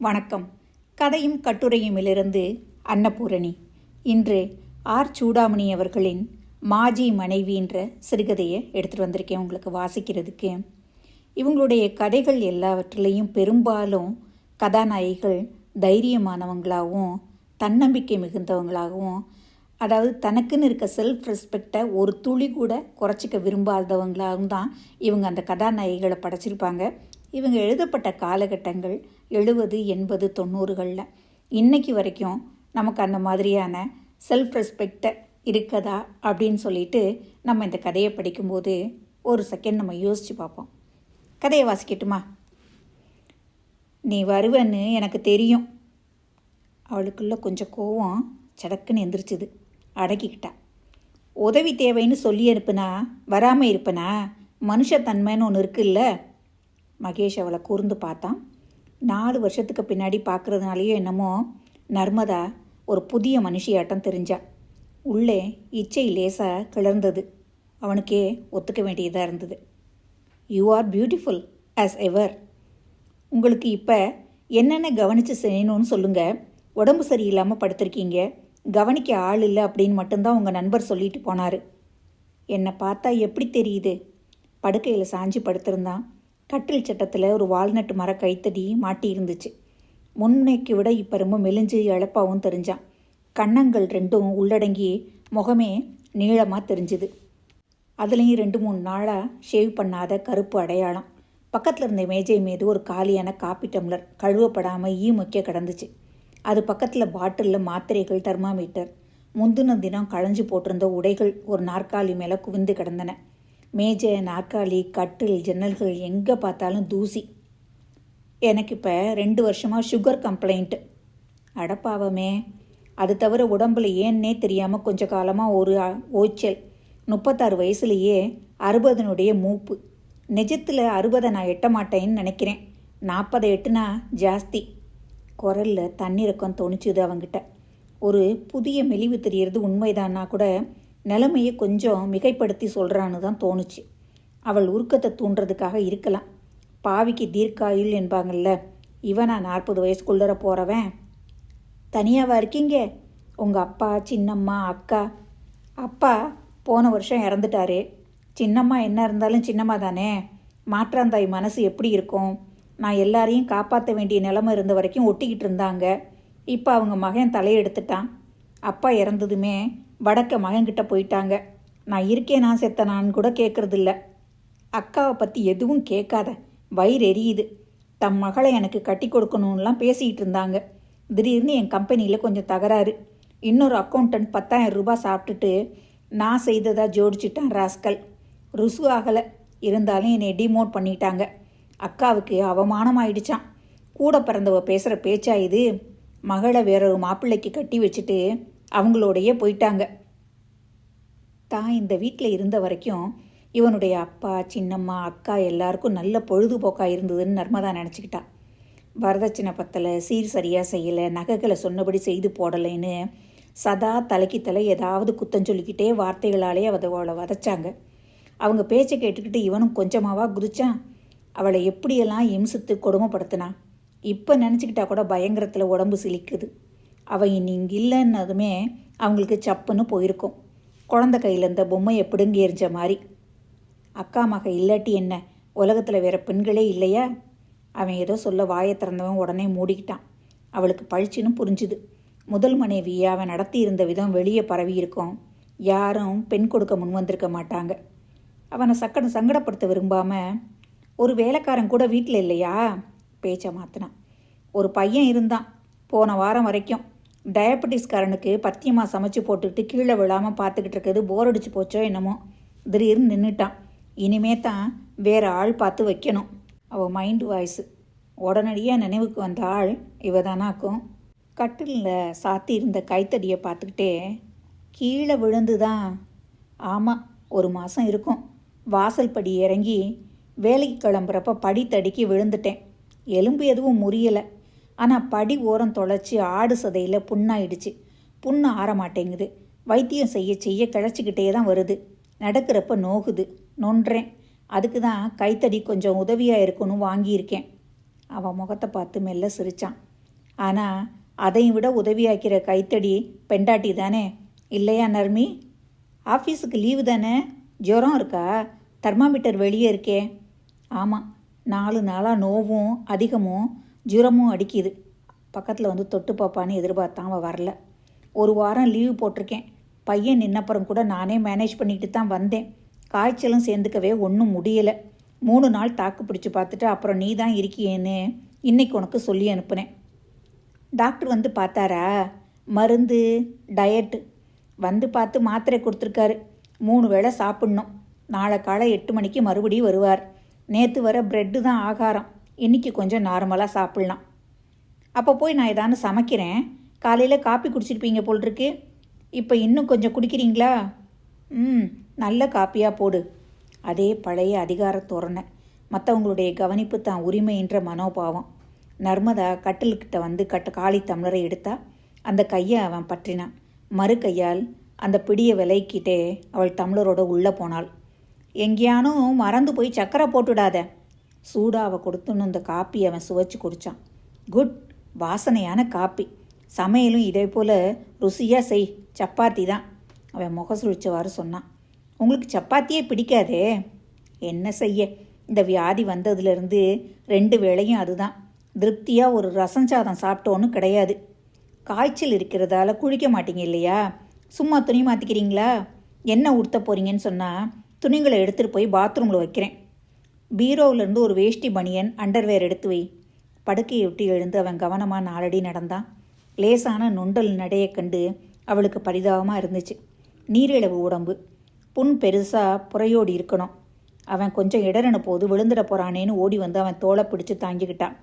வணக்கம். கதையும் கட்டுரையுமிலிருந்து அன்னபூரணி. இன்று ஆர். சூடாமணி அவர்களின் மாஜி மனைவின்ற சிறுகதையை எடுத்துகிட்டு வந்திருக்கேன் உங்களுக்கு வாசிக்கிறதுக்கு. இவங்களுடைய கதைகள் எல்லாவற்றிலையும் பெரும்பாலும் கதாநாயகிகள் தைரியமானவங்களாகவும் தன்னம்பிக்கை மிகுந்தவங்களாகவும் அதாவது தனக்குன்னு இருக்க செல்ஃப் ரெஸ்பெக்டை ஒரு துளி கூட குறைச்சிக்க விரும்பாதவங்களாகவும் தான் இவங்க அந்த கதாநாயகிகளை படைச்சிருப்பாங்க. இவங்க எழுதப்பட்ட காலகட்டங்கள் எழுபது எண்பது தொண்ணூறுகளில். இன்றைக்கி வரைக்கும் நமக்கு அந்த மாதிரியான செல்ஃப் ரெஸ்பெக்டை இருக்கதா அப்படின்னு சொல்லிட்டு நம்ம இந்த கதையை படிக்கும்போது ஒரு செகண்ட் நம்ம யோசித்து பார்ப்போம். கதையை வாசிக்கட்டுமா? நீ வருவன்னு எனக்கு தெரியும். அவளுக்குள்ளே கொஞ்சம் கோவம் சடக்குன்னு எந்திரிச்சுது. அடக்கிக்கிட்டா. உதவி தேவைன்னு சொல்லி அனுப்புனா வராமல் இருப்பனா? மனுஷத்தன்மைன்னு ஒன்று இருக்குல்ல. மகேஷ் அவளை கூர்ந்து பார்த்தான். நாலு வருஷத்துக்கு பின்னாடி பார்க்குறதுனாலையோ என்னமோ நர்மதா ஒரு புதிய மனுஷியாட்டம் தெரிஞ்சா. உள்ளே இச்சை லேசாக கிளர்ந்தது. அவனுக்கே ஒத்துக்க வேண்டியதாக இருந்தது. You are beautiful as ever உங்களுக்கு இப்போ என்னென்ன கவனித்து செய்யணும்னு சொல்லுங்கள் உடம்பு சரியில்லாமல் படுத்திருக்கீங்க. கவனிக்க ஆள் இல்லை அப்படின்னு மட்டும்தான் உங்கள் நண்பர் சொல்லிட்டு போனார். என்னை பார்த்தா எப்படி தெரியுது? படுக்கையில் சாஞ்சு படுத்திருந்தான். கட்டில் சட்டத்தில் ஒரு வால்நட் மர கைத்தடி மாட்டியிருந்துச்சு. முன்னைக்கு விட இப்போ ரொம்ப மெலிஞ்சு இழப்பாகவும் தெரிஞ்சான். கன்னங்கள் ரெண்டும் உள்ளடங்கி முகமே நீளமாக தெரிஞ்சுது. அதுலேயும் ரெண்டு மூணு நாளாக ஷேவ் பண்ணாத கருப்பு அடையாளம். பக்கத்தில் இருந்த மேஜை மீது ஒரு காலியான காப்பி டம்ளர் கழுவப்படாமல் ஈ முக்கிய கிடந்துச்சு. அது பக்கத்தில் பாட்டிலில் மாத்திரைகள் தெர்மாமீட்டர் முந்தின தினம் களைஞ்சு போட்டிருந்த உடைகள் ஒரு நாற்காலி மேலே குவிந்து கிடந்தன. மேஜை நாற்காலி கட்டில் ஜன்னல்கள் எங்கே பார்த்தாலும் தூசி. எனக்கு இப்போ ரெண்டு வருஷமாக சுகர் கம்ப்ளைண்ட்டு அடப்பாவமே அது தவிர உடம்புல ஏன்னே தெரியாமல் கொஞ்ச காலமாக ஒரு ஓய்ச்சல் முப்பத்தாறு வயசுலேயே அறுபதனுடைய மூப்பு. நிஜத்தில் அறுபதை நான் எட்ட மாட்டேன்னு நினைக்கிறேன். நாற்பதை எட்டுனா ஜாஸ்தி. குரலில் தண்ணீரக்கம் தோணிச்சுது அவங்கிட்ட. ஒரு புதிய மெலிவு தெரியறது உண்மைதான்னா கூட நிலைமையை கொஞ்சம் மிகைப்படுத்தி சொல்கிறான்னு தான் தோணுச்சு. அவள் உருக்கத்தை தூண்டுறதுக்காக இருக்கலாம். பாவிக்கு தீர்க்காயுள் என்பாங்கல்ல இவனா நாற்பது வயசுக்குள்ளர போகிறவன் தனியாவா இருக்கீங்க? உங்கள் அப்பா சின்னம்மா அக்கா. அப்பா போன வருஷம் இறந்துட்டாரு. சின்னம்மா என்ன இருந்தாலும் சின்னம்மா தானே? மாற்றாந்தாய் மனசு எப்படி இருக்கும்? நான் எல்லாரையும் காப்பாற்ற வேண்டிய நிலைமை இருந்த வரைக்கும் ஒட்டிக்கிட்டு இருந்தாங்க. இப்போ அவங்க மகன் தலையெடுத்துட்டான். அப்பா இறந்ததுமே வடக்க மகன்கிட்ட போயிட்டாங்க. நான் இருக்கேன் நான் செத்தனான்னு கூட கேட்கறதில்ல அக்காவை பற்றி எதுவும் கேட்காத. வயிறு எரியுது. தம் மகளை எனக்கு கட்டி கொடுக்கணும்லாம் பேசிக்கிட்டு இருந்தாங்க. திடீர்னு என் கம்பெனியில் கொஞ்சம் தகராறு. இன்னொரு அக்கௌண்டன்ட் பத்தாயிரம் ரூபாய் சாப்பிட்டுட்டு நான் செய்ததாக ஜோடிச்சிட்டேன் ராஸ்கல். ருசு ஆகலை. இருந்தாலும் என்னை டிமோட் பண்ணிட்டாங்க. அக்காவுக்கு அவமானம் ஆயிடுச்சான் கூட பிறந்தவ பேசுகிற பேச்சா இது? மகளை வேறொரு மாப்பிள்ளைக்கு கட்டி வச்சுட்டு அவங்களோடையே போயிட்டாங்க. தான் இந்த வீட்டில் இருந்த வரைக்கும் இவனுடைய அப்பா சின்னம்மா அக்கா எல்லாருக்கும் நல்ல பொழுதுபோக்காக இருந்ததுன்னு நர்மதா நினச்சிக்கிட்டா. வரதட்சணை பத்தலை சீர் சரியாக செய்யலை நகைகளை சொன்னபடி செய்து போடலைன்னு சதா தலைக்கு தலை ஏதாவது குத்தம் சொல்லிக்கிட்டே வார்த்தைகளாலே அதை அவளை வதச்சாங்க. அவங்க பேச்சை கேட்டுக்கிட்டு இவனும் கொஞ்சமாவா குதிச்சான் அவளை எப்படியெல்லாம் இம்சித்து கொடுமைப்படுத்தினான் இப்போ நினச்சிக்கிட்டா கூட பயங்கரத்தில் உடம்பு சிலிக்குது. அவன் இனி இல்லைன்னதுமே அவங்களுக்கு சப்புன்னு போயிருக்கும். குழந்த கையில் இருந்த பொம்மையை பிடுங்கி எறிஞ்ச மாதிரி? அக்கா மக இல்லாட்டி என்ன? உலகத்தில் வேற பெண்களே இல்லையா? அவன் ஏதோ சொல்ல வாயை திறந்தவன் உடனே மூடிக்கிட்டான். அவளுக்கு பழிச்சுன்னு புரிஞ்சுது. முதல் மனைவியை அவன் நடத்தி இருந்த விதம் வெளியே பரவி இருக்கும். யாரும் பெண் கொடுக்க முன் வந்திருக்க மாட்டாங்க. அவனை சக்கட சங்கடப்படுத்த விரும்பாம ஒரு வேலைக்காரன் கூட வீட்டில் இல்லையா? பேச்சை மாற்றினான் ஒரு பையன் இருந்தான். போன வாரம் வரைக்கும் டயபெட்டிஸ்காரனுக்கு பத்தியமாக சமைச்சு போட்டுக்கிட்டு கீழே விழாமல் பார்த்துக்கிட்டு இருக்கிறது போர் அடிச்சு போச்சோ என்னமோ. திடீர்னு நின்றுட்டான் இனிமே தான் வேற ஆள் பார்த்து வைக்கணும். அவள் மைண்டு வாய்ஸு உடனடியாக நினைவுக்கு வந்த ஆள் இவ தானாக்கும் கட்டிலில் சாத்தி இருந்த கைத்தடியை பார்த்துக்கிட்டே கீழே விழுந்து தான் ஆமாம் ஒரு மாதம் இருக்கும். வாசல் படி இறங்கி வேலைக்கு கிளம்புறப்ப படித்தடிக்கி விழுந்துட்டேன். எலும்பு எதுவும் முறியலை. ஆனால் படி ஓரம் தொலைச்சி ஆடு சதையில் புண்ணாயிடுச்சு. புண்ணு ஆற மாட்டேங்குது வைத்தியம் செய்ய செய்ய கிழச்சிக்கிட்டே தான் வருது. நடக்கிறப்ப நோகுது. நொன்றேன். அதுக்கு தான் கைத்தடி கொஞ்சம் உதவியாக இருக்குன்னு வாங்கியிருக்கேன். அவன் முகத்தை பார்த்து மெல்ல சிரிச்சான். ஆனால் அதையும் விட உதவியாக்கிற கைத்தடி பெண்டாட்டி தானே? இல்லையா நர்மி? ஆஃபீஸுக்கு லீவு தானே? ஜுரம் இருக்கா? தெர்மாமீட்டர் வெளியே இருக்கே. ஆமாம் நாலு நாளாக நோவும் அதிகமும் ஜுரமும் அடிக்குது. பக்கத்தில் வந்து தொட்டு பார்ப்பான்னு எதிர்பார்த்தான் அவன் வரல. ஒரு வாரம் லீவு போட்டிருக்கேன். பையன் நின்னப்புறம் கூட நானே மேனேஜ் பண்ணிட்டு தான் வந்தேன். காய்ச்சலும் சேர்ந்துக்கவே ஒன்றும் முடியலை. மூணு நாள் தாக்கு பிடிச்சி பார்த்துட்டு அப்புறம் நீ தான் இருக்கியேன்னு இன்னைக்கு உனக்கு சொல்லி அனுப்புனேன். டாக்டர் வந்து பார்த்தாரா? மருந்து டயட்டு வந்து பார்த்து மாத்திரை கொடுத்துருக்காரு. மூணு வேளை சாப்பிட்ணும். நாளை காலை எட்டு மணிக்கு மறுபடியும் வருவார். நேற்று வர ப்ரெட்டு தான் ஆகாரம். இன்னைக்கு கொஞ்சம் நார்மலாக சாப்பிட்லாம். அப்போ போய் நான் ஏதானு சமைக்கிறேன். காலையில் காப்பி குடிச்சிருப்பீங்க போல் இருக்கு இப்போ இன்னும் கொஞ்சம் குடிக்கிறீங்களா? ம் நல்ல காப்பியாக போடு. அதே பழைய அதிகார தோரணை. மற்றவங்களுடைய கவனிப்பு தான் உரிமைன்ற மனோபாவம். நர்மதா கட்டில்கிட்ட வந்து கட்ட காளி தமிழரை எடுத்தா அந்த கையை அவன் பற்றினான். மறு கையால் அந்த பிடியை விலைக்கிட்டே அவள் தமிழரோட உள்ளே போனாள். எங்கேயானும் மறந்து போய் சக்கரை போட்டுடாத. சூடாவை கொடுத்துன்னு அந்த காப்பி அவன் சுவைச்சு குடித்தான் குட் வாசனையான காப்பி. சமையலும் இதே போல் ருசியாக செய் சப்பாத்தி தான். அவன் முக சுழிச்சவாறு சொன்னான். உங்களுக்கு சப்பாத்தியே பிடிக்காதே? என்ன செய்ய? இந்த வியாதி வந்ததுலேருந்து ரெண்டு வேளையும் அதுதான். திருப்தியாக ஒரு ரசம் சாதம் சாப்பிட்டோன்னு கிடையாது. காய்ச்சல் இருக்கிறதால குளிக்க மாட்டீங்க இல்லையா? சும்மா துணி மாற்றிக்கிறீங்களா என்ன உடுத்த போகிறீங்கன்னு சொன்னால் துணிகளை எடுத்துகிட்டு போய் பாத்ரூமில் வைக்கிறேன். பீரோவிலேருந்து ஒரு வேஷ்டி பனியன் அண்டர்வேர் எடுத்து வை. படுக்கையை எழுந்து அவன் கவனமாக நாலடி நடந்தான். லேசான நொண்டல் நடையை கண்டு அவளுக்கு பரிதாபமாக இருந்துச்சு. நீரிழிவு உடம்பு. புண் பெருசாக புறையோடி இருக்கணும். அவன் கொஞ்சம் இடறின போது விழுந்துட போகிறானேன்னு ஓடி வந்து அவன் தோலை பிடிச்சு தாங்கிக்கிட்டான்.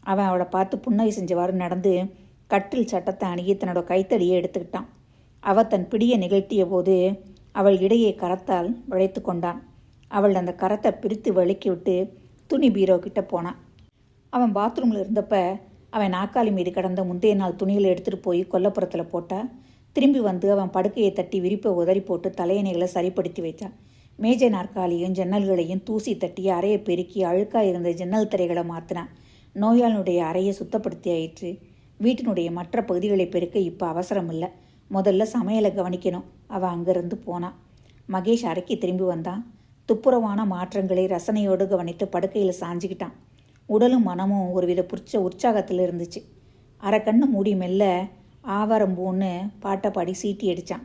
அவன் அவளை பார்த்து புன்னகை செஞ்சவாறு நடந்து கட்டில் சட்டத்தை அணுகி தன்னோட கைத்தடியை எடுத்துக்கிட்டான். அவ தன் பிடியை நிகழ்த்திய போது அவள் இடையே கரத்தால் உழைத்து கொண்டான். அவள் அந்த கரத்தை பிரித்து வழுக்கி விட்டு துணி பீரோ கிட்ட போனான் அவன் பாத்ரூமில் இருந்தப்ப அவன் நாக்காளி மீது கடந்த முந்தைய நாள் துணிகளை எடுத்துகிட்டு போய் கொல்லப்புறத்தில் போட்டா. திரும்பி வந்து அவன் படுக்கையை தட்டி விரிப்பை உதறி போட்டு தலையணைகளை சரிப்படுத்தி வைத்தான் மேஜை நாற்காலியும் ஜன்னல்களையும் தூசி தட்டி அறையை பெருக்கி அழுக்காக இருந்த ஜன்னல் திரைகளை மாற்றினான் நோயாளனுடைய அறையை சுத்தப்படுத்தி ஆயிற்று. வீட்டினுடைய மற்ற பகுதிகளை பெருக்க இப்போ அவசரம் இல்லை. முதல்ல சமையலை கவனிக்கணும். அவள் அங்கேருந்து போனான் மகேஷ் அறைக்கு திரும்பி வந்தான். துப்புரவான மாற்றங்களை ரசனையோடு கவனித்து படுக்கையில் சாஞ்சிக்கிட்டான். உடலும் மனமும் ஒருவித புற்ச உற்சாகத்தில் இருந்துச்சு. அரை கண்ணு மூடி மெல்ல ஆவாரம்பூன்னு பாட்டை பாடி சீட்டி அடித்தான்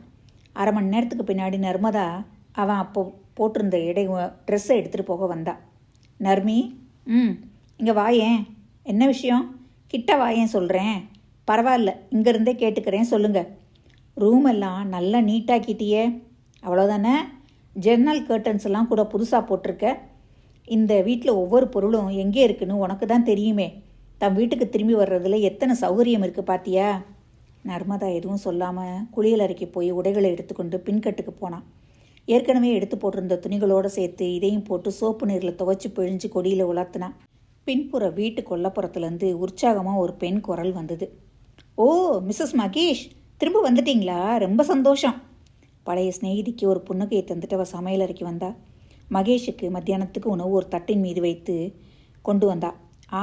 அரை மணி நேரத்துக்கு பின்னாடி நர்மதா அவன் அப்போ போட்டிருந்த இடை ட்ரெஸ்ஸை எடுத்துகிட்டு போக வந்தா. நர்மி ம் இங்கே வாயேன் என்ன விஷயம்? கிட்ட வாயேன் சொல்கிறேன் பரவாயில்ல இங்கேருந்தே கேட்டுக்கிறேன் சொல்லுங்கள் ரூம் எல்லாம் நல்லா நீட்டாக்கிட்டியே. அவ்வளோதானே ஜெர்னல் கர்டன்ஸ் எல்லாம் கூட புதுசாக போட்டிருக்க. இந்த வீட்டில் ஒவ்வொரு பொருளும் எங்கே இருக்குன்னு உனக்கு தான் தெரியுமே. தம் வீட்டுக்கு திரும்பி வர்றதுல எத்தனை சௌகரியம் இருக்குது பாத்தியா? நர்மதா எதுவும் சொல்லாமல் குளியலறைக்கு போய் உடைகளை எடுத்துக்கொண்டு பின்கட்டுக்கு போனான் ஏற்கனவே எடுத்து போட்டிருந்த துணிகளோடு சேர்த்து இதையும் போட்டு சோப்பு நீரில் துவைச்சி பிழிஞ்சு கொடியில் உலர்த்தினான் பின்புற வீட்டு கொல்லப்புறத்துலேருந்து உற்சாகமாக ஒரு பெண் குரல் வந்தது. ஓ மிஸ்ஸஸ் மகேஷ் திரும்ப வந்துட்டீங்களா? ரொம்ப சந்தோஷம். பழைய சிநேகிதிக்கு ஒரு புன்னகையை தந்துட்டு அவள் சமையலறைக்கு வந்தா. மகேஷுக்கு மத்தியானத்துக்கு உணவு ஒரு தட்டின் மீது வைத்து கொண்டு வந்தா.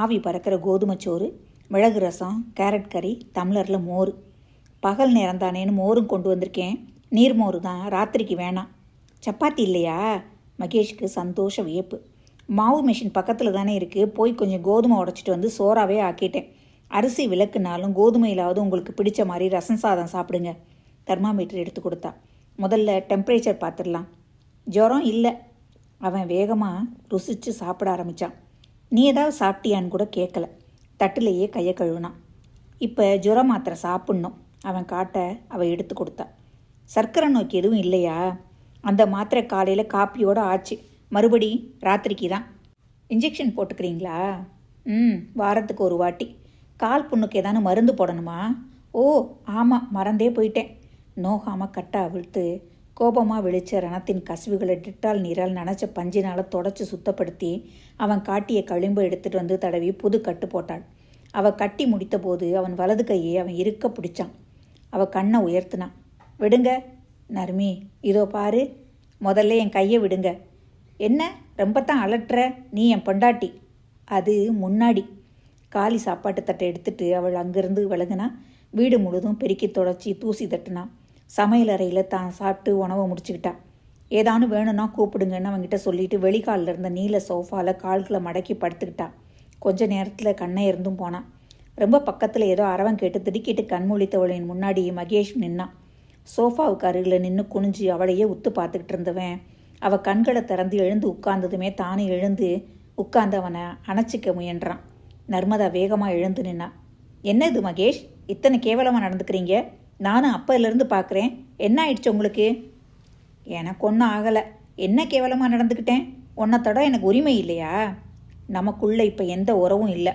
ஆவி பறக்கிற கோதுமை சோறு மிளகு ரசம் கேரட் கறி டம்ளரில் மோர். பகல் நேரம் தானேன்னு மோரும் கொண்டு வந்திருக்கேன். நீர் மோர் தான் ராத்திரிக்கு வேணாம். சப்பாத்தி இல்லையா? மகேஷுக்கு சந்தோஷ வியப்பு. மாவு மிஷின் பக்கத்தில் தானே இருக்குது போய் கொஞ்சம் கோதுமை உடச்சிட்டு வந்து சோறாவே ஆக்கிட்டேன். அரிசி விளக்குனாலும் கோதுமையிலாவது உங்களுக்கு பிடிச்ச மாதிரி ரசம் சாதம் சாப்பிடுங்க. தெர்மாமீட்டர் எடுத்து கொடுத்தா. முதல்ல டெம்ப்ரேச்சர் பார்த்துடலாம். ஜுரம் இல்லை. அவன் வேகமாக ருசித்து சாப்பிட ஆரம்பித்தான் நீ ஏதாவது சாப்பிட்டியான்னு கூட கேட்கல தட்டிலேயே கையை கழுவினான். இப்போ ஜுர மாத்திரை சாப்பிட்ணும். அவன் காட்ட அவள் எடுத்து கொடுத்தா. சர்க்கரை நோக்கி எதுவும் இல்லையா? அந்த மாத்திரை காலையில் காப்பியோடு ஆச்சு. மறுபடி ராத்திரிக்கு தான். இன்ஜெக்ஷன் போட்டுக்கிறீங்களா? ம் வாரத்துக்கு ஒரு வாட்டி. கால் புண்ணுக்கு ஏதானு மருந்து போடணுமா? ஓ ஆமாம் மறந்தே போயிட்டேன். நோகாமல் கட்ட அவிழ்த்து கோபமாக விழிச்ச ரணத்தின் கசிவுகளை டிட்டால் நீரால் நனைச்ச பஞ்சினால் தொடச்சி சுத்தப்படுத்தி அவன் காட்டிய களிம்பு எடுத்துட்டு வந்து தடவி புது கட்டு போட்டாள். அவள் கட்டி முடித்தபோது அவன் வலது கையை அவன் இருக்க பிடிச்சான். அவள் கண்ணை உயர்த்தினான். விடுங்க நர்மி இதோ பாரு. முதல்ல என் கையை விடுங்க. என்ன ரொம்ப தான் அலட்டுற? நீ என் பொண்டாட்டி. அது முன்னாடி. காலி சாப்பாட்டு தட்டை எடுத்துட்டு அவள் அங்கிருந்து விலகுனா வீடு முழுதும் பெருக்கி தொடச்சி தூசி தட்டுனான். சமையலறையில் தான் சாப்பிட்டு உணவை முடிச்சுக்கிட்டா. ஏதானும் வேணும்னா கூப்பிடுங்கன்னு அவங்ககிட்ட சொல்லிட்டு வெளிக்காலில் இருந்த நீல சோஃபாவில் கால்களை மடக்கி படுத்துக்கிட்டா. கொஞ்ச நேரத்தில் கண்ணை இருந்தும் போனான் ரொம்ப பக்கத்தில் ஏதோ அரவம் கேட்டு திடுக்கிட்டு கண்மொழித்தவளின் முன்னாடி மகேஷ் நின்னான் சோஃபாவுக்கு அருகில் நின்று குனிஞ்சு அவளையே உத்து பார்த்துக்கிட்டு இருந்தவன். அவள் கண்களை திறந்து எழுந்து உட்கார்ந்ததுமே தானே எழுந்து உட்கார்ந்து அவனை அணைச்சிக்க முயன்றான். நர்மதா வேகமாக எழுந்து நின்னா. என்ன இது மகேஷ்? இத்தனை கேவலமாக நடந்துக்கிறீங்க? நானும் அப்போலேருந்து பார்க்குறேன் என்ன ஆயிடுச்சு உங்களுக்கு? எனக்கு ஒன்றும் ஆகலை. என்ன கேவலமாக நடந்துக்கிட்டேன்? உன்னத்தோட எனக்கு உரிமை இல்லையா? நமக்குள்ளே இப்போ எந்த உறவும் இல்லை.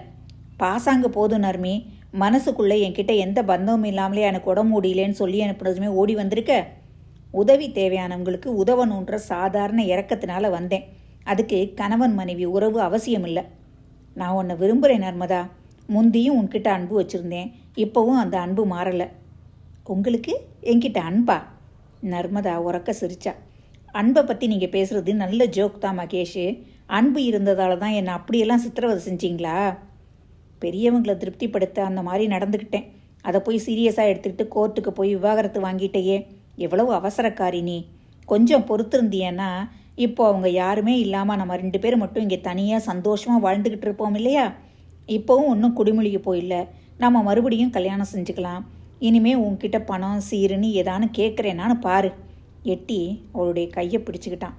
பாசாங்க போதும் நர்மி. மனசுக்குள்ளே என்கிட்ட எந்த பந்தமும் இல்லாமலே எனக்கு உடம்பு முடியலன்னு சொல்லி அனுப்பினதுமே ஓடி வந்திருக்க. உதவி தேவையானவங்களுக்கு உதவணுன்ற சாதாரண இறக்கத்தினால வந்தேன். அதுக்கு கணவன் மனைவி உறவு அவசியம் இல்லை. நான் உன்னை விரும்புகிறேன் நர்மதா. முந்தியும் உன்கிட்ட அன்பு வச்சுருந்தேன். இப்போவும் அந்த அன்பு மாறலை. உங்களுக்கு என்கிட்ட அன்பா? நர்மதா உறக்க சிரிச்சா. அன்பை பற்றி நீங்கள் பேசுகிறது நல்ல ஜோக் தான் மகேஷ். அன்பு இருந்ததால தான் என்னை அப்படியெல்லாம் சித்திரவதை செஞ்சீங்களா? பெரியவங்களை திருப்திப்படுத்த அந்த மாதிரி நடந்துக்கிட்டேன். அதை போய் சீரியஸாக எடுத்துக்கிட்டு கோர்ட்டுக்கு போய் விவாகரத்து வாங்கிட்டேயே. எவ்வளவு அவசரக்காரி நீ. கொஞ்சம் பொறுத்திருந்தியன்னா இப்போ அவங்க யாருமே இல்லாமல் நம்ம ரெண்டு பேரும் மட்டும் இங்கே தனியாக சந்தோஷமாக வாழ்ந்துக்கிட்டு இருப்போம் இல்லையா? இப்போவும் ஒன்றும் குடிமொழிக்கு போயில்லை. நம்ம மறுபடியும் கல்யாணம் செஞ்சுக்கலாம். இனிமே உன்கிட்ட பணம் சீருன்னு ஏதானு கேட்குறேனான்னு பாரு. எட்டி அவளுடைய கையை பிடிச்சிக்கிட்டான்.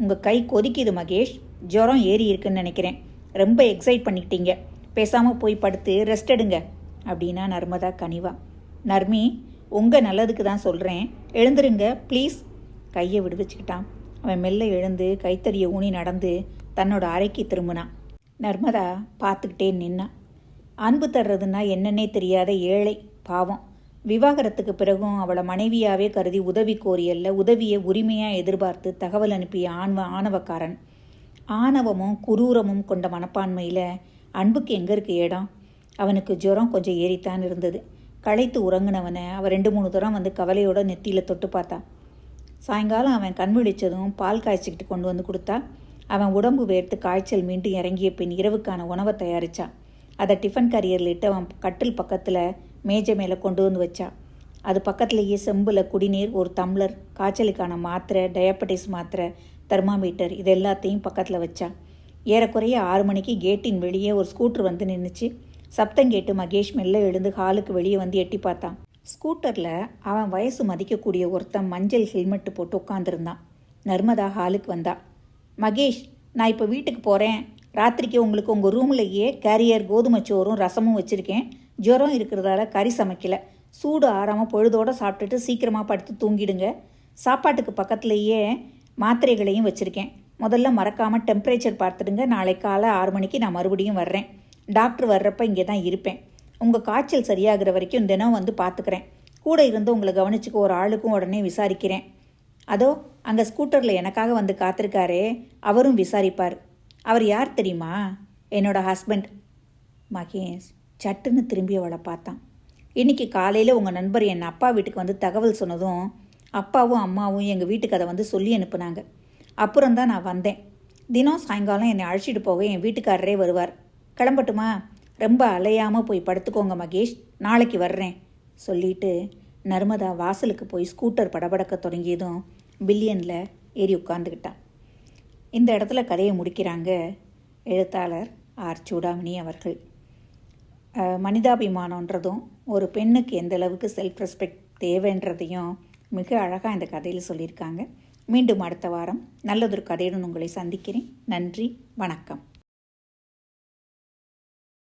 உங்கள் கை கொதிக்குது மகேஷ். ஜுரம் ஏறி இருக்குன்னு நினைக்கிறேன். ரொம்ப எக்ஸைட் பண்ணிக்கிட்டீங்க. பேசாமல் போய் படுத்து ரெஸ்ட் எடுங்க அப்படின்னா நர்மதா கனிவா. நர்மி உங்கள் நல்லதுக்கு தான் சொல்கிறேன் எழுந்துருங்க ப்ளீஸ் கையை விடுவிச்சுக்கிட்டான். அவன் மெல்ல எழுந்து கைத்தறியை ஊனி நடந்து தன்னோட அறைக்கு திரும்பினான். நர்மதா பார்த்துக்கிட்டே நின்னான் அன்பு தர்றதுன்னா என்னன்னே தெரியாத ஏழை பாவம். விவாகரத்துக்கு பிறகும் அவளை மனைவியாவே கருதி உதவி கோரியல்ல உதவியை உரிமையாக எதிர்பார்த்து தகவல் அனுப்பிய ஆன்வ ஆணவக்காரன். ஆணவமும் குரூரமும் கொண்ட மனப்பான்மையில் அன்புக்கு எங்கே இருக்கு இடம் அவனுக்கு ஜுரம் கொஞ்சம் ஏறித்தான் இருந்தது. களைத்து உறங்கினவனை அவன் ரெண்டு மூணு தூரம் வந்து கவலையோட நெத்தியில் தொட்டு பார்த்தான் சாயங்காலம் அவன் கண் விழிச்சதும் பால் காய்ச்சிக்கிட்டு கொண்டு வந்து கொடுத்தா. அவன் உடம்பு வேர்த்து காய்ச்சல் மீண்டும் இறங்கிய பின் இரவுக்கான உணவை தயாரித்தான் அதை டிஃபன் கரியரில் இட்டு அவன் கட்டில் பக்கத்தில் மேஜை மேலே கொண்டு வந்து வச்சா. அது பக்கத்துலேயே செம்பில் குடிநீர் ஒரு டம்ளர் காய்ச்சலுக்கான மாத்திரை டயபட்டிஸ் மாத்திரை தெர்மாமீட்டர் இது எல்லாத்தையும் பக்கத்தில் வச்சா. ஏறக்குறைய ஆறு மணிக்கு கேட்டின் வெளியே ஒரு ஸ்கூட்டர் வந்து நின்றுச்சு சப்தம் கேட்டு மகேஷ் மெல்ல எழுந்து ஹாலுக்கு வெளியே வந்து எட்டி பார்த்தான். ஸ்கூட்டரில் அவன் வயசு மதிக்கக்கூடிய ஒருத்தன் மஞ்சள் ஹெல்மெட்டு போட்டு உட்காந்துருந்தான் நர்மதா ஹாலுக்கு வந்தா. மகேஷ் நான் இப்போ வீட்டுக்கு போகிறேன் ராத்திரிக்கு உங்களுக்கு உங்கள் ரூம்லேயே கேரியர் கோதுமை சோறும் ரசமும் வச்சுருக்கேன். ஜுரம் இருக்கிறதால கறி சமைக்கல. சூடு ஆறாமல் பொழுதோடு சாப்பிட்டுட்டு சீக்கிரமாக படுத்து தூங்கிடுங்க. சாப்பாட்டுக்கு பக்கத்துலேயே மாத்திரைகளையும் வச்சுருக்கேன். முதல்ல மறக்காமல் டெம்பரேச்சர் பார்த்துடுங்க. நாளை காலை ஆறு மணிக்கு நான் மறுபடியும் வர்றேன். டாக்டர் வர்றப்ப இங்கே தான் இருப்பேன். உங்கள் காய்ச்சல் சரியாகிற வரைக்கும் தினம் வந்து பார்த்துக்கிறேன். கூட இருந்து உங்களை கவனிச்சுக்க ஒரு ஆளுக்கும் உடனே விசாரிக்கிறேன். அதோ அங்கே ஸ்கூட்டரில் எனக்காக வந்து காத்திருக்காரே. அவரும் விசாரிப்பார். அவர் யார் தெரியுமா? என்னோட ஹஸ்பண்ட் மகேஷ். சட்டுன்னு திரும்பி அவளை பார்த்தான். இன்னைக்கு காலையில் உங்கள் நண்பர் என் அப்பா வீட்டுக்கு வந்து தகவல் சொன்னதும் அப்பாவும் அம்மாவும் எங்கள் வீட்டுக்கு அதை வந்து சொல்லி அனுப்புனாங்க. அப்புறம் தான் நான் வந்தேன். தினம் சாயங்காலம் என்னை அழைச்சிட்டு போக என் வீட்டுக்காரரே வருவார். கிளம்பட்டுமா? ரொம்ப அலையாமல் போய் படுத்துக்கோங்க மகேஷ். நாளைக்கு வர்றேன். சொல்லிட்டு நர்மதா வாசலுக்கு போய் ஸ்கூட்டர் படபடக்க தொடங்கியதும் பில்லியனில் ஏறி உட்காந்துக்கிட்டான் இந்த இடத்துல கதையை முடிக்கிறாங்க எழுத்தாளர் ஆர். சூடாமணி அவர்கள். மனிதாபிமானன்றதும் ஒரு பெண்ணுக்கு எந்த அளவுக்கு செல்ஃப் ரெஸ்பெக்ட் தேவைன்றதையும் மிக அழகாக இந்த கதையில் சொல்லியிருக்காங்க. மீண்டும் அடுத்த வாரம் நல்லதொரு கதையுடன் உங்களை சந்திக்கிறேன். நன்றி வணக்கம்.